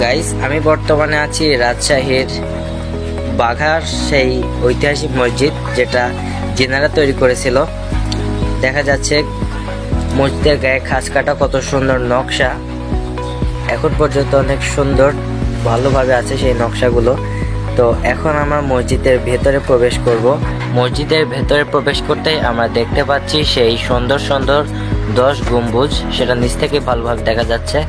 Guys আমি বর্তমানে আছি রাজশাহীর বাঘার সেই ঐতিহাসিক মসজিদ, যেটা জেনারা তৈরি করেছিল। দেখা যাচ্ছে মসজিদের গায়ে খাস কাটা কত সুন্দর নকশা। এখন পর্যন্ত অনেক সুন্দর, ভালোভাবে আছে সেই নকশাগুলো। তো এখন আমরা মসজিদের ভেতরে প্রবেশ করব। মসজিদের ভেতরে প্রবেশ করতেই আমরা দেখতে পাচ্ছি সেই সুন্দর সুন্দর দশ গম্বুজ, সেটা নিচ থেকে ভালোভাবে দেখা যাচ্ছে।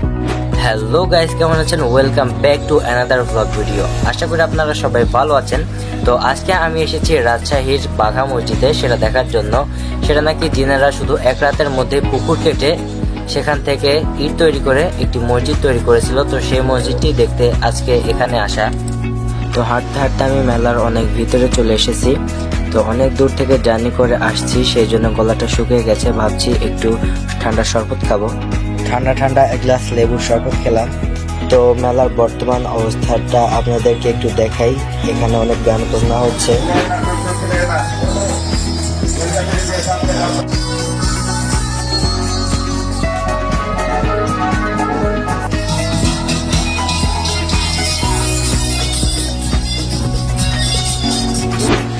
হ্যালো গাইস, কেমন আছেন? Welcome back to another vlog video আশা করি আপনারা সবাই ভালো আছেন। তো আজকে আমি এসেছি রাজশাহীর বাঘা মসজিদে, সেটা দেখার জন্য। সেটা নাকি জিনেরা শুধু এক রাতের মধ্যে পুকুর কেটে সেখান থেকে ইট তৈরি করে একটি মসজিদ তৈরি করেছিল। তো সেই মসজিদটি দেখতে আজকে এখানে আসা। তো হাঁটতে হাঁটতে আমি মেলার অনেক ভিতরে চলে এসেছি। তো অনেক দূর থেকে জার্নি করে আসছি, সেই জন্য গলাটা শুকিয়ে গেছে। ভাবছি একটু ঠান্ডা শরবত খাব। ঠান্ডা ঠান্ডা এক গ্লাস লেবুর শরবত খেলাম। তো মেলার বর্তমান অবস্থাটা আপনাদেরকে একটু দেখাই। এখানে অনেক গান বাজনা হচ্ছে।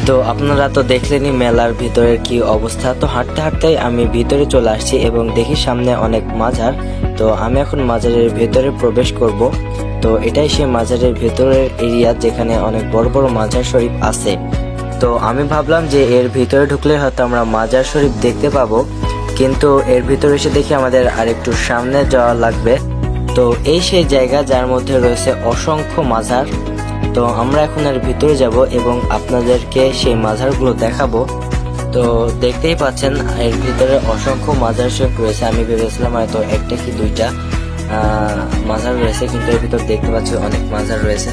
তো আপনারা তো দেখলেনই মেলার ভিতরের কি অবস্থা। তো হাঁটতে হাঁটতেই আমি ভিতরে চলে আসছি এবং দেখি সামনে অনেক মাজার। তো আমি এখন মাজারের ভেতরে প্রবেশ করব। তো এটাই সেই মাজারের ভেতরের এরিয়া যেখানে অনেক বড় বড় মাজার শরীফ আছে। তো আমি ভাবলাম যে এর ভিতরে ঢুকলে হয়তো আমরা মাজার শরীফ দেখতে পাবো। কিন্তু এর ভিতরে এসে দেখি আমাদের আরেকটু সামনে যাওয়া লাগবে। তো এই সেই জায়গা যার মধ্যে রয়েছে অসংখ্য মাজার। তো আমরা এখন এর ভিতরে যাব এবং আপনাদেরকে সেই মাজারগুলো দেখাবো। তো দেখতেই পাচ্ছেন, এর ভিতরে অসংখ্য মাজার শেখ রয়েছে। আমি ভেবেছিলাম হয়তো একটা কি দুইটা মাজার রয়েছে, কিন্তু এর ভিতর দেখতে পাচ্ছি অনেক মাজার রয়েছে।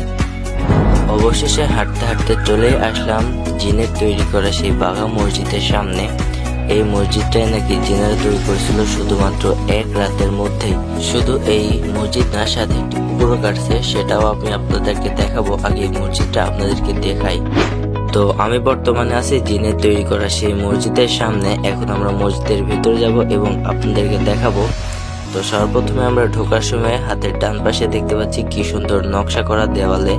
অবশেষে হাঁটতে হাঁটতে চলে আসলাম জিনের তৈরি করা সেই বাঘা মসজিদের সামনে। এই মসজিদটাই নাকি জিনেরা তৈরি করেছিল শুধুমাত্র এক রাতের মধ্যেই। শুধু এই মসজিদ না, সাথে একটি পুকুরও কাটছে, সেটাও আমি আপনাদেরকে দেখাবো আগে মসজিদটা আপনাদেরকে দেখাই। তো আমি বর্তমানে আছি জিনের তৈরি করা সেই মসজিদের সামনে, এখন আমরা মসজিদের ভিতরে যাব এবং আপনাদেরকে দেখাবো। তো সর্বপ্রথমে আমরা ঢোকার সময় হাতের ডান পাশে দেখতে পাচ্ছি কি সুন্দর নকশা করা দেওয়ালে।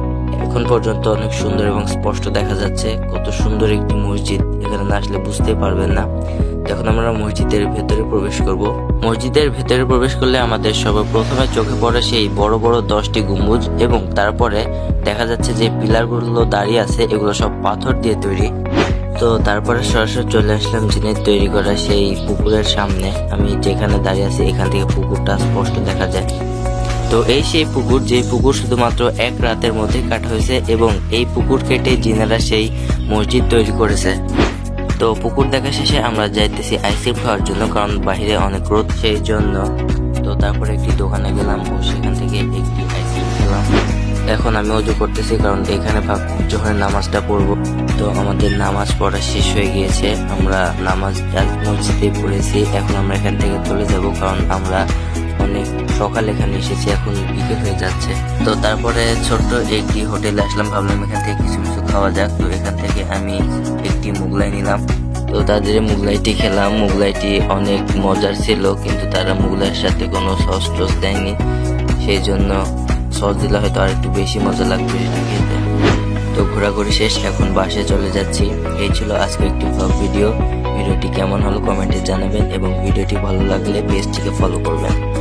এখন পর্যন্ত অনেক সুন্দর এবং স্পষ্ট দেখা যাচ্ছে, কত সুন্দর একটি মসজিদ, এখানে না আসলে বুঝতেই পারবেন না। এখন আমরা মসজিদের ভেতরে প্রবেশ করব। মসজিদের ভেতরে প্রবেশ করলে আমাদের সবার প্রথমে চোখে পড়ে সেই বড় বড় দশটি গম্বুজ এবং তারপরে দেখা যাচ্ছে যে পিলারগুলো দাঁড়িয়ে আছে, এগুলো সব পাথর দিয়ে তৈরি। তো তারপরে সরাসরি চলে আসলাম জিনের তৈরি করা সেই পুকুরের সামনে। আমি যেখানে দাঁড়িয়ে আছি, এখান থেকে পুকুরটা স্পষ্ট দেখা যায়। তো এই সেই পুকুর যে পুকুর শুধুমাত্র এক রাতের মধ্যে কাটা হয়েছে এবং এই পুকুর কেটে জিনেরা সেই মসজিদ তৈরি করেছে। তো পুকুর দেখা শেষে আমরা যাইতেছি আইসক্রিম খাওয়ার জন্য, কারণ বাহিরে অনেক রোদ, সেই জন্য। তো তারপরে একটি দোকানে গেলাম। এখন আমি অজু করতেছি, কারণ এখানে যখন নামাজটা পড়ব, তো আমাদের নামাজ পড়া শেষ হয়ে গিয়েছে। আমরা নামাজ মসজিদে পড়েছি, এখন আমরা এখান থেকে চলে যাব, কারণ আমরা অনেক সকাল এখানে এসেছি, এখন বিকেল হয়ে যাচ্ছে। তো তারপরে ছোট্ট একটি হোটেলে আসলাম, ভাবলাম এখান থেকে কিছু কিছু খাওয়া যাক। তো এখান থেকে আমি একটি মুগলাই নিলাম। তো তাদের মুগলাইটি খেলাম। মুগলাইটি অনেক মজার ছিল, কিন্তু তারা মুগলাইয়ের সাথে কোনো সস টস দেয়নি। সেই জন্য সস দিলে হয়তো আর একটু বেশি মজা লাগবে সেটা খেতে। তো ঘোরাঘুরি শেষ, এখন বাসে চলে যাচ্ছি। এই ছিল আজকে একটি ব্লগ ভিডিও ভিডিওটি কেমন হলো কমেন্টে জানাবেন এবং ভিডিওটি ভালো লাগলে পেজটিকে ফলো করবেন।